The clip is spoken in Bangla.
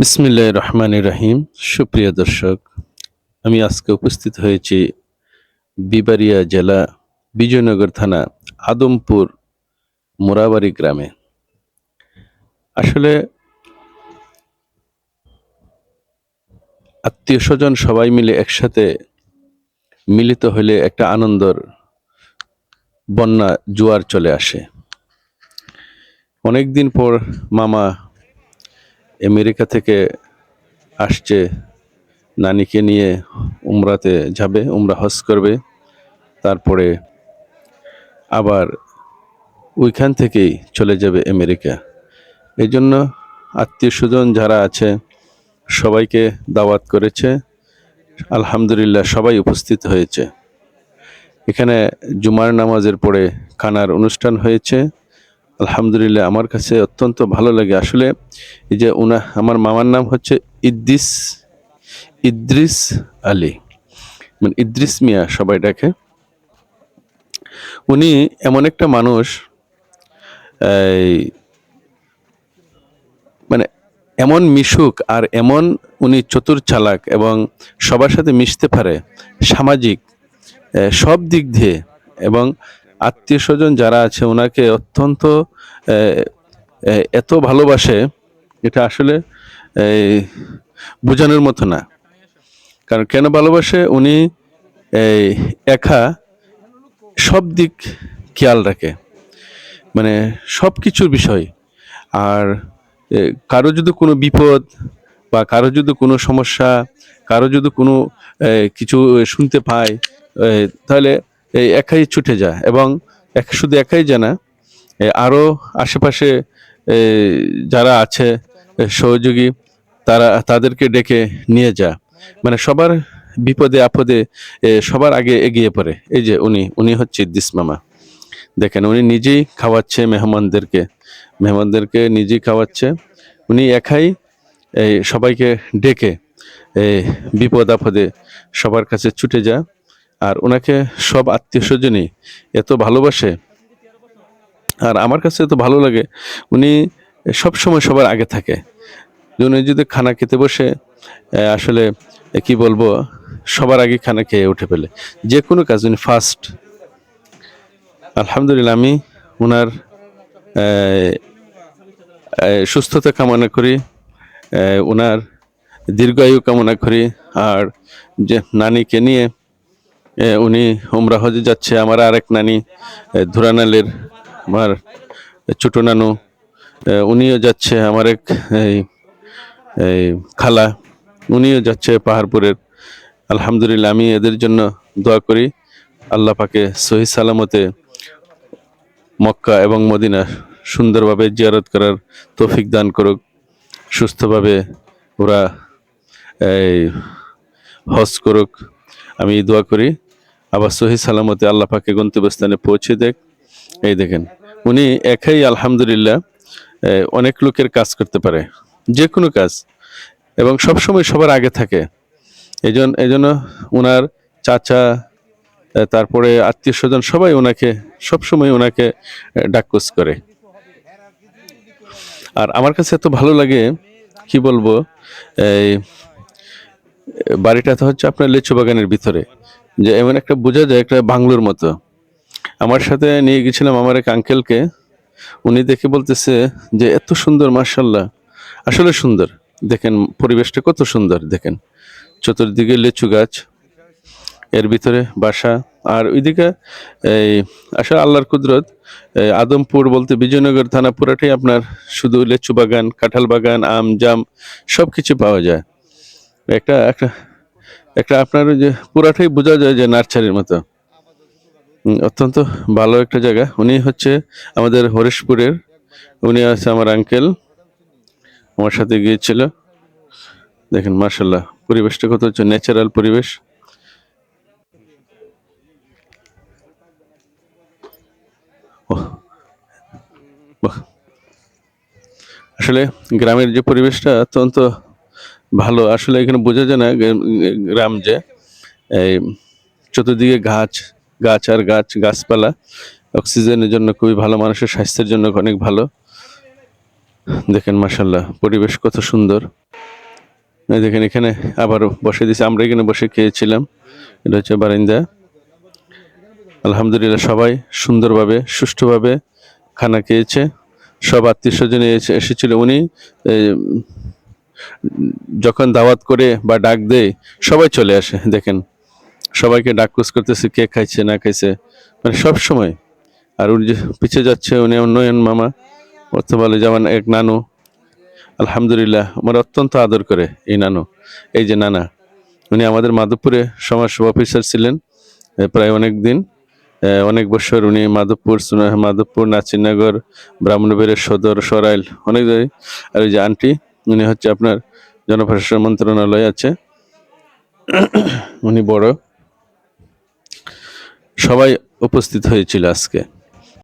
বিসমিল্লাহ রহমান রহিম। সুপ্রিয় দর্শক, আমি আজকে উপস্থিত হয়েছি বিবারিয়া জেলা বিজয়নগর থানা আদমপুর মোরাবাড়ি গ্রামে। আসলে আত্মীয় স্বজন সবাই মিলে একসাথে মিলিত হলে একটা আনন্দর বন্যা জোয়ার চলে আসে। অনেকদিন পর মামা আমেরিকা থেকে আসছে, নানিকে নিয়ে উমরাতে যাবে, উমরা হজ করবে। তারপরে আবার ওইখান থেকেই চলে যাবে আমেরিকা। এই জন্য আত্মীয় স্বজন যারা আছে, সবাইকে দাওয়াত করেছে। আলহামদুলিল্লাহ সবাই উপস্থিত হয়েছে। এখানে জুমার নামাজের পরে খানার অনুষ্ঠান হয়েছে। আলহামদুলিল্লাহ, আমার কাছে অত্যন্ত ভালো লাগে। আসলে এই যে উনা, আমার মামার নাম হচ্ছে ইদ্রিস ইদ্রিস আলী। মানে ইদ্রিস মিয়া সবাই ডাকে। উনি এমন একটা মানুষ, এই মানে এমন মিশুক আর এমন উনি চতুর চালাক এবং সবার সাথে মিশতে পারে, সামাজিক সব দিক দিয়ে এবং আত্মীয় স্বজন যারা আছে, ওনাকে অত্যন্ত এত ভালোবাসে, এটা আসলে বোঝানোর মতো না। কারণ কেন ভালোবাসে? উনি এই একা সব দিক খেয়াল রাখে। মানে সব কিছুর বিষয়। আর কারও যদি কোনো বিপদ বা কারও যদি কোনো সমস্যা, কারও যদি কোনো কিছু শুনতে পায় তাহলে এই একাই ছুটে যায় এবং এক শুধু একাই যায় না এ, আরও আশেপাশে যারা আছে সহযোগী তারা তাদেরকে ডেকে নিয়ে যা মানে সবার বিপদে আপদে সবার আগে এগিয়ে পড়ে। এই যে উনি উনি হচ্ছে ইদ্দিস মামা। দেখেন উনি নিজেই খাওয়াচ্ছে মেহমানদেরকে মেহমানদেরকে নিজেই খাওয়াচ্ছে। উনি একাই এই সবাইকে ডেকে বিপদ আপদে সবার কাছে ছুটে যায়। আর ওনাকে সব আত্মীয় স্বজনই এত ভালোবাসে। আর আমার কাছে এত ভালো লাগে, উনি সব সময় সবার আগে থাকে। উনি যদি খানা খেতে বসে আসলে কি বলব, সবার আগে খানা খেয়ে উঠে ফেলে। যে কোনো কাজ উনি ফার্স্ট আলহামদুলিল্লাহ, আমি ওনার সুস্থতা কামনা করি ওনার দীর্ঘায়ু কামনা করি, আর যে নানিকে নিয়ে উনি উমরা হজে যাচ্ছে। আমার আরেক নানি ধুরানালের আমার ছোট নানু উনিও যাচ্ছে। আমার এক এই, খালা, উনিও যাচ্ছে পাহাড়পুরের। আলহামদুলিল্লাহ, আমি এদের জন্য দোয়া করি। আল্লাহ পাকে সহি সালামতে মক্কা এবং মদিনা সুন্দরভাবে জিয়ারত করার তৌফিক দান করুক। সুস্থভাবে ওরা, এই, হজ করুক। আমি দোয়া করি। আবার সহি সালামতে আল্লাহ পাকে গন্তব্যস্থানে পৌঁছে দেখ এই দেখেন উনি একাই আলহামদুলিল্লাহ অনেক লোকের কাজ করতে পারে যে কোনো কাজ এবং সবসময় সবার আগে থাকে। এই জন্য এই জন্য ওনার চাচা তারপরে আত্মীয় স্বজন সবাই ওনাকে সবসময় ওনাকে আহ, ডাককুস করে। আর আমার কাছে এত ভালো লাগে কি বলব এই বাড়িটা তো হচ্ছে আপনার লেচু বাগানের ভিতরে। যে এমন একটা বোঝা যায় একটা বাংলোর মতো। আমার সাথে নিয়ে গেছিলাম আমার এক আঙ্কেলকে উনি দেখে বলতেছে যে, এত সুন্দর মার্শাল্লাহ আসলে সুন্দর। দেখেন, পরিবেশটা কত সুন্দর, দেখেন। চতুর্দিকে লেচু গাছ, এর ভিতরে বাসা। আর ওইদিকে এই আসলে আল্লাহর কুদরত আদমপুর বলতে বিজয়নগর থানা পুরাটাই আপনার শুধু লেচু বাগান, কাঁঠাল বাগান, আম, জাম সব কিছু পাওয়া যায়। একটা একটা একটা আপনার ওই যে পুরাটাই বোঝা যায় যে নার্সারির মতো। অত্যন্ত ভালো একটা জায়গা। উনি হচ্ছে আমাদের হরিশপুরের, উনি আছে আমার আঙ্কেল আমার সাথে গিয়েছিল। দেখেন মার্শাল্লাহ পরিবেশটা কত হচ্ছে ন্যাচারাল পরিবেশ। আসলে গ্রামের যে পরিবেশটা অত্যন্ত ভালো, আসলে এখানে বোঝা যায় না গ্রাম- যে, এই চতুর্দিকে গাছ গাছ আর গাছ, গাছপালা, অক্সিজেনের জন্য খুবই ভালো, মানুষের স্বাস্থ্যের জন্য অনেক ভালো। দেখেন মাসাল্লাহ পরিবেশ কত সুন্দর। দেখেন এখানে আবারও বসে দিয়েছে, আমরা এখানে বসে খেয়েছিলাম। এটা হচ্ছে বারিন্দা। আলহামদুলিল্লাহ সবাই সুন্দরভাবে, সুষ্ঠুভাবে খানা খেয়েছে। সব আত্মীয় স্বজন এসেছিল উনি। যখন দাওয়াত করে বা ডাক দেয়, সবাই চলে আসে, দেখেন। সবাইকে ডাকুস করতেছে, কে খাইছে, না খাইছে। মানে সব সময়। আর উনি পিছিয়ে যাচ্ছে, উনি নয়ন মামা, অর্থ বলে যেমন এক নানু। আলহামদুলিল্লাহ, আমার অত্যন্ত আদর করে এই নানু, এই যে নানা। উনি আমাদের মাধবপুরে সমাজসেবা অফিসার ছিলেন প্রায় অনেক দিন। অনেক বছর উনি মাধবপুর মাধবপুর, নাচিনগর ব্রাহ্মণবাড়ির সদর, সরাইল, অনেক আর ওই যে আন্টি উনি হচ্ছে আপনার জনপ্রশাসন মন্ত্রণালয় আছে। উনি বড়। সবাই উপস্থিত হয়েছিল আজকে।